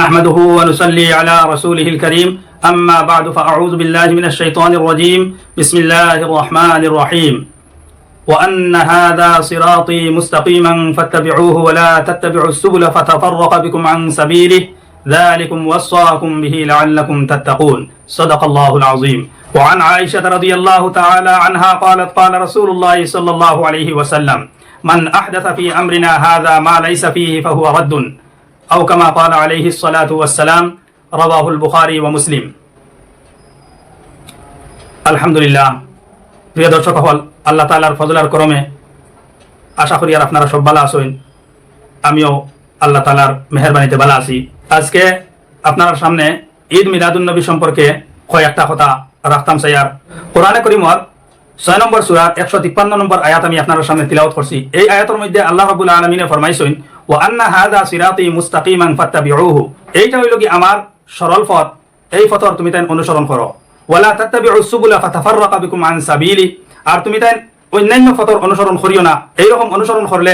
نحمده ونصلي على رسوله الكريم. أما بعد فأعوذ بالله من الشيطان الرجيم. بسم الله الرحمن الرحيم. وأن هذا صراطي مستقيما فاتبعوه ولا تتبعوا السبل فتفرق بكم عن سبيله. ذلكم وصاكم به لعلكم تتقون. صدق الله العظيم. وعن عائشة رضي الله تعالى عنها قالت قال رسول الله صلى الله عليه وسلم من أحدث في أمرنا هذا ما ليس فيه فهو رد. أو كما قال عليه আলহি والسلام رواه البخاري ومسلم الحمد لله প্রিয় দর্শক হল আল্লাহ তালার ফজলার করমে আশা করি আর আপনারা সব ভালো আসেন আমিও আল্লাহ তালার মেহরবানিতে ভালো আছি। আজকে আপনার সামনে ঈদ মিলাদুন্নবী সম্পর্কে কয়েকটা কথা রাখতাম সাইয়ার কোরআনে করিমর ছয় নম্বর সুরাত একশো তিপ্পান্ন নম্বর আয়াত আমি আপনার সামনে তিলাওত করছি। এই আয়াতের মধ্যে আল্লাহ রবুল্লা আলমিনে ফরমাইছেন ও আন্না হাদা সিরাতি মুস্তাকিমান ফাত্তাবিউহু এইটা হইল কি আমার সরল পথ। এই পথর তুমি তাই অনুসরণ করো। ওয়ালা তাত্তাবিউ সুবুলা ফাতাফাররাকা বিকুম আন সাবিলি আর তুমি তাই অন্যান্য পথর অনুসরণ করিও না। অনুসরণ করলে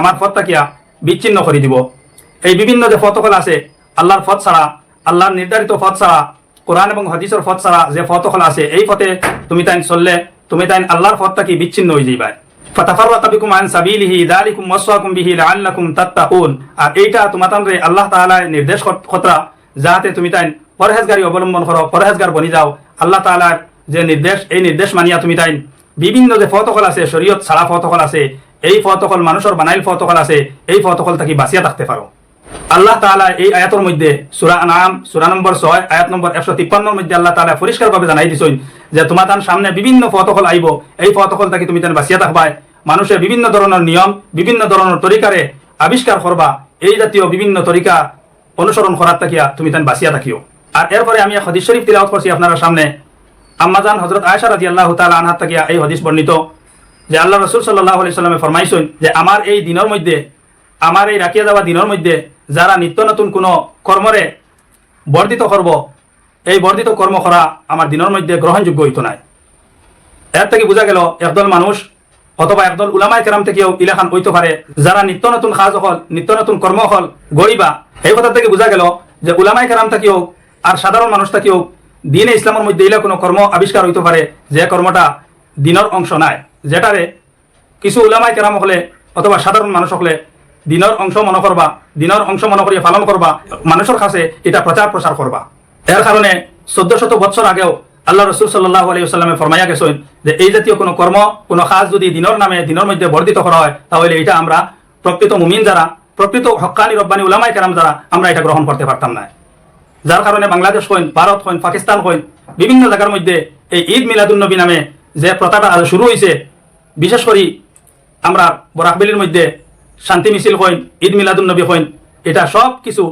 আমার পথটা কিয়া বিচ্ছিন্ন করে দিব। এই বিভিন্ন যে ফতকল আছে, আল্লাহর পথ ছাড়া, আল্লাহর নির্ধারিত পথ ছাড়া, কোরআন এবং হাদিসের পথ ছাড়া যে ফতকল আছে, এই পথে তুমি তাই চললে, তুমি তাই আল্লাহর পথটা কি বিচ্ছিন্ন হয়ে যাইবা বিকুম আন সাবিলিহি যালিকুম ওয়াসওয়াকুম বিহি লাআল্লাকুম তাত্তাকুন। আর এইটা আল্লাহ তাআলা নির্দেশ যাতে তুমি তাই পরহেজগারি অবলম্বন করো, পরহেজগার বনি যাও। আল্লাহ তাআলার যে নির্দেশ, এই নির্দেশ মানিয়া তুমি তাই বিভিন্ন যে ফতকল আছে, শরীয়ত ছাড়া ফতকল আছে, এই ফতকল মানুষের বানাইল ফতকল আছে, এই ফতকল থাকি বাঁচিয়া থাকতে পারো। আল্লাহ তাআলা এই আয়াতের মধ্যে সূরা আনাম সূরা নম্বর ছয়, আয়াত নম্বর 153 এর মধ্যে আল্লাহ তাআলা পরিষ্কারভাবে জানাই দিছেন যে তোমার তার সামনে বিভিন্ন ফতকল আইব, এই ফতকল থাকি তুমি তান বাঁচিয়া থাকবাই। মানুষের বিভিন্ন ধরনের নিয়ম, বিভিন্ন ধরনের তরিকারে আবিষ্কার করবা। এই জাতীয় বিভিন্ন তরিকা অনুসরণ করার থাকিয়া তুমি তান বাঁচিয়া থাকিও। আর এরপরে আমি হদিস শরীফ তিলাওয়াত করছি আপনারা সামনে। আম্মাজান হজরত আয়সা রাজি আল্লাহ তালা আনহাত থাকিয়া এই হদিস বর্ণিত, যে আল্লাহ রসুল সাল্লাহ আলি সাল্লামে ফরমাইছেন যে আমার এই দিনের মধ্যে, আমার এই রাখিয়া যাওয়া দিনের মধ্যে, যারা নিত্য নতুন কোনো কর্মরে বর্ধিত করব এই বর্ধিত কর্ম করা আমার দিনের মধ্যে গ্রহণযোগ্য হইতো নাই। এর থেকে বোঝা গেল, একদল মানুষ অথবা একদল উলামাই কেরাম থেকেও ইলাখান হইতে পারে, যারা নিত্য নতুন কাজ হল, নিত্য নতুন কর্ম হল গড়িবা এই কথা থেকে বোঝা গেল যে উলামাই কেরাম থেকেও আর সাধারণ মানুষ থেকেও দিনে ইসলামের মধ্যে ইলা কোনো কর্ম আবিষ্কার হইতে পারে যে কর্মটা দিনের অংশ নাই। যেটারে কিছু উলামাই কেরাম হলে অথবা সাধারণ মানুষ হলে দিনের অংশ মনে করবা, দিনের অংশ মনে করিয়া পালন করবা, মানুষের কাছে এটা প্রচার প্রসার করবা। এর কারণে চোদ্দ শত বছর আগেও আল্লাহ রসুল সাল্লাহ আলী ফরমাইয়া গেছেন যে এই জাতীয় কোনো কর্ম, কোনো কাজ যদি দিনের নামে দিনের মধ্যে বর্ধিত করা হয়, তাহলে এটা আমরা প্রকৃত মুমিন যারা, প্রকৃত হকানি রব্বানি উলামাই কেরাম যারা আমরা এটা গ্রহণ করতে পারতাম না। যার কারণে বাংলাদেশ হইন, ভারত হইন, পাকিস্তান হইন, বিভিন্ন জায়গার মধ্যে এই ঈদ মিলাদুন্নবী নামে যে প্রথাটা শুরু হয়েছে বিশেষ করে আমরা বরাকবেলির মধ্যে শান্তি মিছিল হইন, ঈদ মিলাদুন্নবী হইন, এটা সব কিছু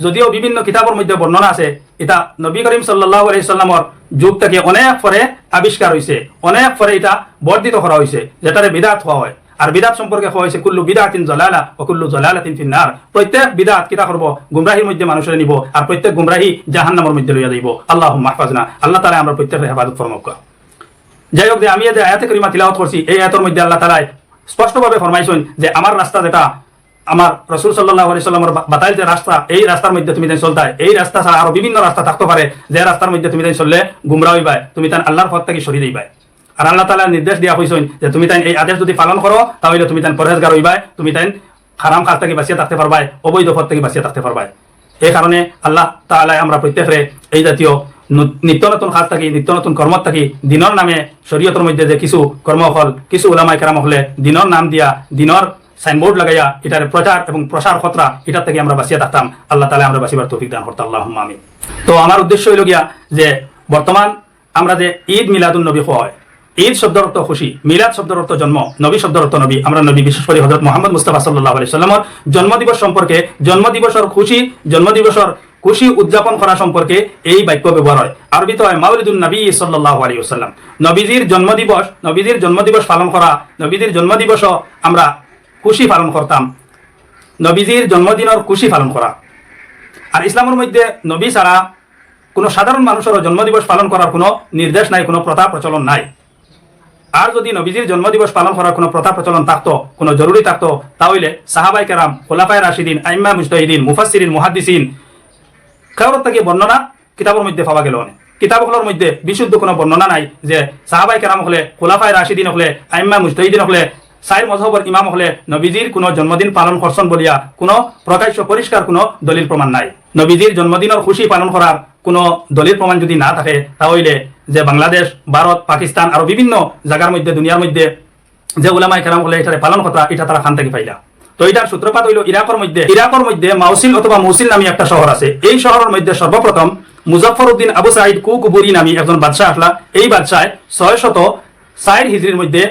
যদিও বিভিন্ন কিতাবের মধ্যে বর্ণনা আছে, এটা নবী করিম সাল্লাহ আলাইসাল্লামর যুগ থেকে অনেক পরে আবিষ্কার হয়েছে অনেক পরে এটা বর্ধিত করা হয়েছে যেটারে বিদাত হওয়া হয়। আর বিদাত সম্পর্কে হওয়া হয়েছে কুল্লু বিদাতিন জলালা ও কুল্লু জলালাতিন ফিন্নার প্রত্যেক বিদাত কিতা করব গুমরাহির মধ্যে মানুষের নিব আর প্রত্যেক গুমরাহি জাহান্নামের মধ্যে লইয়া দিব আল্লাহ মাহফাজনা আল্লাহ তালা আমরা প্রত্যেকের হেফাজত ফরমক যাই হোক যে আমি যে আয়াতে করিমা তিলাওয়াত করছি এই আয়াতের মধ্যে আল্লাহ তালাই স্পষ্টভাবে ফরমাইছেন যে আমার রাস্তা যেটা আমার রসুল সাল্লাহ আলি বাতাইল যে রাস্তা, এই রাস্তার মধ্যে তুমি তাই চলতাই, এই রাস্তা ছাড়া আরও বিভিন্ন রাস্তা থাকতে পারে, যে রাস্তার মধ্যে তুমি তাই চললে গুমরা হইবাই, তুমি তাই আল্লাহর পথ থেকে সরিয়ে দিবাই। আর আল্লাহ তালা নির্দেশ দিয়া হয়েছেন যে তুমি তাই এই আদেশ যদি পালন করো, তাহলে তুমি তাই পরহেজগার হইবাই, তুমি তাই খারাম কাজ থেকে বাঁচিয়ে থাকতে পারবাই, অবৈধ পথ থেকে বাঁচিয়ে থাকতে পারবাই। এই কারণে আল্লাহ তালাই আমরা প্রত্যেকের এই জাতীয় নিত্য নতুন কাজ থাকি, নিত্য নতুন কর্ম থাকি দিনের নামে শরীয়তের মধ্যে যে কিছু কর্ম হল কিছু ওলামাই কেরাম হলে দিনের নাম দিয়া দিনের সাইনবোর্ড লাগাইয়া এটার প্রচার এবং প্রসার খতরা, এটার থেকে আমরা বাঁচিয়ে থাকতাম। আল্লাহ তালা আমরা বাঁচিবার তৌফিক দান করতাম আল্লাহ আমি তো আমার উদ্দেশ্য হইল গিয়া যে বর্তমান আমরা যে ঈদ মিলাদুল নবী হয়, ঈদ শব্দের অর্থ খুশি, মিলাদ শব্দের অর্থ জন্ম, নবী শব্দের অর্থ নবী, আমরা নবী বিশেষ করে হজরত মোহাম্মদ মুস্তাফা সাল্লাহ আলি সাল্লামর জন্মদিবস সম্পর্কে, জন্মদিবসর খুশি জন্মদিবসর খুশি উদযাপন করা সম্পর্কে এই বাক্য ব্যবহার হয়। আরবিতে হয় মাউলিদুল নবী সাল্লাহ আলী সাল্লাম নবীজির জন্মদিবস নবীজির জন্মদিবস পালন করা, নবীজির জন্মদিবসও আমরা খুশি পালন করতাম। নবীজির জন্মদিনের খুশি পালন করা। আর ইসলামের মধ্যে নবী ছাড়া কোনো সাধারণ মানুষেরও জন্মদিবস পালন করার কোনো নির্দেশ নাই, কোনো প্রথা প্রচলন নাই। আর যদি নবীজির জন্মদিবস পালন করার কোনো প্রথা প্রচলন থাকতো, কোনো জরুরি থাকতো, তাহলে সাহাবাই কেরাম, খোলাফায় রাশিদিন, আইম্মা মুজতাহিদিন মুফাসিরিন মুহাদ্দিসিন খেয়রত থেকে বর্ণনা কিতাবের মধ্যে পাওয়া গেল। অনেক কিতাবগুলোর মধ্যে বিশুদ্ধ কোনো বর্ণনা নাই যে সাহাবাই কেরাম হলে খোলাফাই রাশিদিন হলে, আইম্মা মুজতহিদিন হলে সাইর মজহবর ইমাম হলে নবীজির কোনো জন্মদিন পালন করছেন বলিয়া কোনো প্রকাশ্য পরিষ্কার কোনো দলিল প্রমাণ নাই। নবীজির জন্মদিনের খুশি পালন করার কোনো দলিল প্রমাণ যদি না থাকে, তাহলে যে বাংলাদেশ, ভারত, পাকিস্তান আরও বিভিন্ন জায়গার মধ্যে, দুনিয়ার মধ্যে যে উলামাই কেরাম হলে এটারে পালন কথা এটা তারা খান থেকে পাইলা। তো এটার সূত্রপাত হইল ইরাকর মধ্যে ইরাকর মধ্যে মাউসিল অথবা মৌসিল নামে একটা শহর আছে। এই শহরের মধ্যে সর্বপ্রথম মুজফর উদ্দিন আবু সাইদ কুকুবুরি নামে একজন বাদশাহ আসলা। এই বাদশায় ছয় শত সাইড হিজরির মধ্যে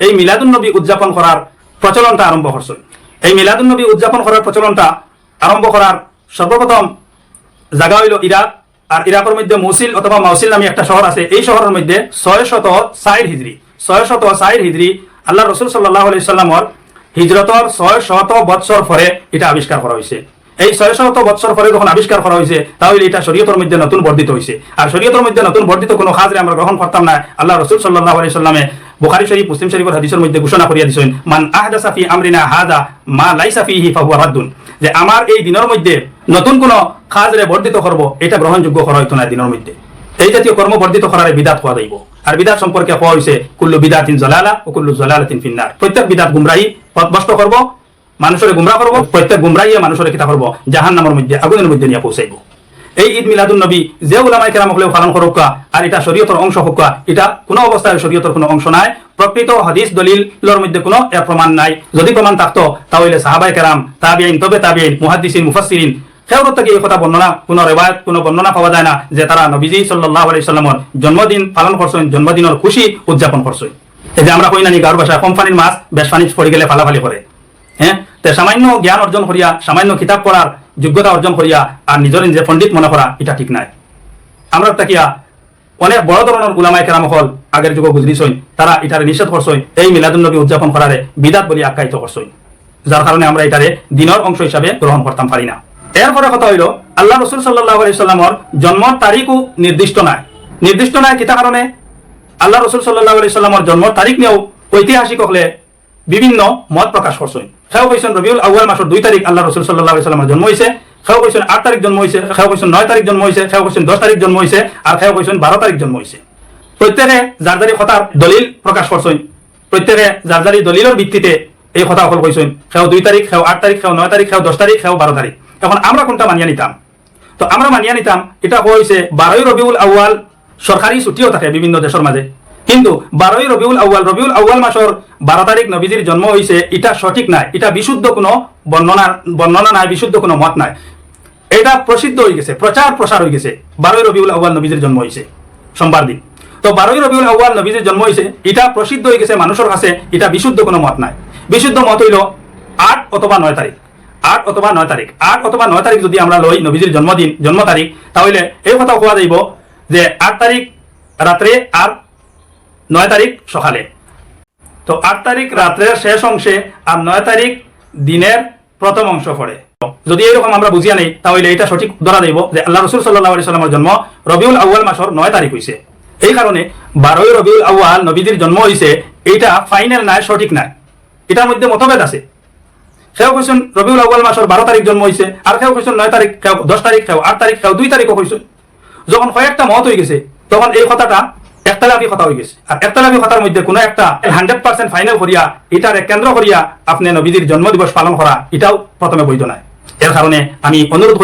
এই মিলাদুন্নবী উদযাপন করার প্রচলনটা আরম্ভ করছেন এই মিলাদুন্নবী উদযাপন করার প্রচলনটা আরম্ভ করার সর্বপ্রথম জায়গা হইল ইরাক, আর ইরাকের মধ্যে মৌসিল অথবা মাউসিল নামে একটা শহর আছে। এই শহরের মধ্যে ছয় শত সাইড হিজরি ছয় শত সাইড হিজরি আল্লাহ রসুল সাল্লাহ আলাইসাল্লামর হিজরতর ছয় শত বৎসর পরে এটা আবিষ্কার করা হয়েছে। এই ছয় শত বৎসর পরে যখন আবিষ্কার করা হয়েছে, তাহলে এটা শরীয়তের মধ্যে নতুন বর্ধিত হয়েছে। আর শরীয়তের মধ্যে নতুন বর্ধিত কোনো খাজরে আমরা গ্রহণ করতাম না। আল্লাহ রসুল সাল্লাহ আলি সাল্লামে বুখারি শরীফ, মুসলিম শরীফের হাদিসের মধ্যে ঘোষণা করিয়া দিছেন, মান আহদাসা ফি আমরিনা হাদা মা লাইসা ফিহি ফাহুয়া রাদ্দুন। যে আমার এই দিনের মধ্যে নতুন কোন খাজরে বর্ধিত করব, এটা গ্রহণযোগ্য করা হইতো না দিনের মধ্যে। এই জাতীয় কর্ম বর্ধিত করার বিদাত হওয়া যাইব। আর বিদাত সম্পর্কে হওয়া হয়েছে কুল্লু বিদাতিন জলালা ও কুল্লু জলালাতিন ফিন্নার। প্রত্যেক বিদাত গুমরাহি পথভ্রষ্ট করব মানুষের গুমরা করব, প্রত্যেক গুমরাহিয়ে মানুষের কিতা করব জাহান নামের মধ্যে, আগুনের মধ্যে নিয়ে পৌঁছাইব। এই ঈদ মিলাদুল নবী, যে উলামাই কেরাম হলেও পালন করুক আর এটা শরীয়তর অংশ হোক এটা কোনো অবস্থায় শরীয়তর কোনো অংশ নাই। প্রকৃত হাদিস দলিলর মধ্যে কোনো এর প্রমাণ নাই। যদি প্রমাণ থাকতো, তাহলে সাহাবাই কেরাম তাবিআইন তবে তাবিআইন মুহাদ্দিসিন, মুফাসসিরিন খেয়ালত থেকে এই কথা বর্ণনা, কোনো রেবায়ত কোনো বর্ণনা পাওয়া যায় না যে তারা নবীজি সাল্লাহ আলি সাল্লামর জন্মদিন পালন করছেন, জন্মদিনের খুশি উদযাপন করছেন। এই যে আমরা কই নানি গাঁর ভাষায়, কোম্পানির মাছ, বেশ পানি পড়ে গেলে ফালাফালি করে। হ্যাঁ? তো সামান্য জ্ঞান অর্জন করিয়া, সামান্য কিতাব পড়ার যোগ্যতা অর্জন করিয়া আর নিজের নিজে পণ্ডিত মনে করা, এটা ঠিক নাই। আমরা তাকিয়া অনেক বড় ধরনের উলামাই কেরাম হল আগের যুগ বুঝলিছই তারা এটারে নিষেধ করছই এই মিলাদুন্নবী উদযাপন করারে বিদাত বলি আখ্যায়িত করছই যার কারণে আমরা এটারে দিনের অংশ হিসাবে গ্রহণ করতাম পারি না। এরপরে কথা হইল, আল্লাহ রসুল সাল্লাহ আলাইসাল্লামর জন্ম তারিখও নির্দিষ্ট নাই। নির্দিষ্ট নাই কিতা কারণে? আল্লাহ রসুল সাল্লাহ আলাইসাল্লামর জন্ম তারিখ নিয়েও ঐতিহাসিক হলে বিভিন্ন মত প্রকাশ করছেন সেও কৈছেন রবিউল আউয়াল মাসের দুই তারিখ আল্লাহ রসুল সাল্লাহ সাল্লামের জন্ম হয়েছে সেও কৈছেন আট তারিখ জন্ম হয়েছে সেও কৈছেন নয় তারিখ জন্ম হয়েছে সেও কৈছেন দশ তারিখ জন্ম হয়েছে আর সেও কৈছেন বারো তারিখ জন্ম হয়েছে প্রত্যেকে যার কথার দলিল প্রকাশ করছেন প্রত্যেকে যার দলিলের ভিত্তিতে এই কথা সকল কইছেন সেও দুই তারিখ, সেও আট তারিখ, সেও নয় তারিখ, সেও দশ তারিখ, সেও বারো তারিখ। এখন আমরা কোনটা মানিয়ে নিতাম? তো আমরা মানিয়ে নিতাম, এটা হয়েছে বারোই রবিউল আউয়াল, সরকারি ছুটিও থাকে বিভিন্ন দেশের মাঝে। কিন্তু বারোই রবিউল আউয়াল রবিউল আউয়াল মাসের বারো তারিখ নবীজির জন্ম হয়েছে এটা সঠিক নাই, এটা বিশুদ্ধ কোনো বর্ণনা বর্ণনা নাই, বিশুদ্ধ কোনো মত নাই। এটা প্রসিদ্ধ হয়ে গেছে, প্রচার প্রসার হয়ে গেছে, বারোই রবিউল আউয়াল নবীজির জন্ম হয়েছে সোমবার দিন। তো বারোই রবিউল আউয়াল নবীজির জন্ম হয়েছে এটা প্রসিদ্ধ হয়ে গেছে মানুষের কাছে, এটা বিশুদ্ধ কোনো মত নাই। বিশুদ্ধ মত হইল আট অথবা নয় তারিখ। আট অথবা নয় তারিখ। আট অথবা নয় তারিখ যদি আমরা লই নবীজির জন্মদিন, জন্ম তারিখ, তাহলে এই কথা কোয়া যাইব যে আট তারিখ রাত্রে আর নয় তারিখ সকালে। তো আট তারিখ রাত্রের শেষ অংশে আর নয় তারিখ দিনের প্রথম অংশ পড়ে। যদি এরকম আমরা বুঝিয়া নেই, তাহলে এটা সঠিক ধরা দেব যে আল্লাহ রসুল সাল্লাহ আলি সাল্লামের জন্ম রবিউল আউয়াল মাসের নয় তারিখ হয়েছে এই কারণে বারোই রবিউল আউয়াল নবীজির জন্ম হয়েছে এইটা ফাইনাল নাই, সঠিক নাই। এটার মধ্যে মতভেদ আছে। সেও কৈছেন রবিউল আউ্বাল মাসের বারো তারিখ জন্ম হয়েছে আর কেউ কৈছেন নয় তারিখ, কেউ দশ তারিখ, কেউ আট তারিখ, কেউ দুই তারিখও কৈছেন যখন কয়েকটা মত হয়ে গেছে, তখন এই কথাটা একতলাফি কথা হয়ে গেছে। আর একতলাফি কথার মধ্যে কোনো একটা হান্ড্রেড পার্সেন্ট ফাইনাল করিয়া কেন্দ্র করিয়া আপনি নবীজির জন্মদিবস পালন করা, এটাও প্রথমে বৈধ নাই এর কারণে আমি অনুরোধ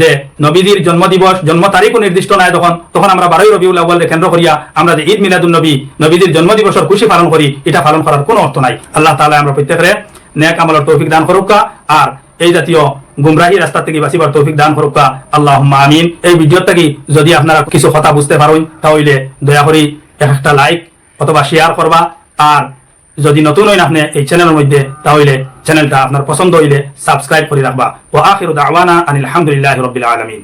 যে নবীজির জন্মদিবস, জন্ম তারিখও নির্দিষ্ট নাই তখন তখন আমরা বারোই রবিউল আউ্বালকে কেন্দ্র করিয়া আমরা যে ঈদ মিলাদুল নবী, নবীজির জন্মদিবসের খুশি পালন করি, এটা পালন করার কোনো অর্থ নাই। আল্লাহ তাআলা আমরা প্রত্যেকের নেক আমলের তৌফিক দান করুকা আর এই জাতীয় গুমরাহি রাস্তা থেকে বাঁচিবার তৌফিক দান করুকা আল্লাহ আমিন। এই ভিডিও থেকে যদি আপনারা কিছু কথা বুঝতে পারেন, তাহলে দয়া করি একটা লাইক অথবা শেয়ার করবা। আর যদি নতুন হইন আপনি এই চ্যানেলের মধ্যে, তাহলে চ্যানেলটা আপনার পছন্দ হইলে সাবস্ক্রাইব করে রাখবা। ও আখির দাওয়ানা আনিল আলহামদুলিল্লাহ রবিল আলমিন।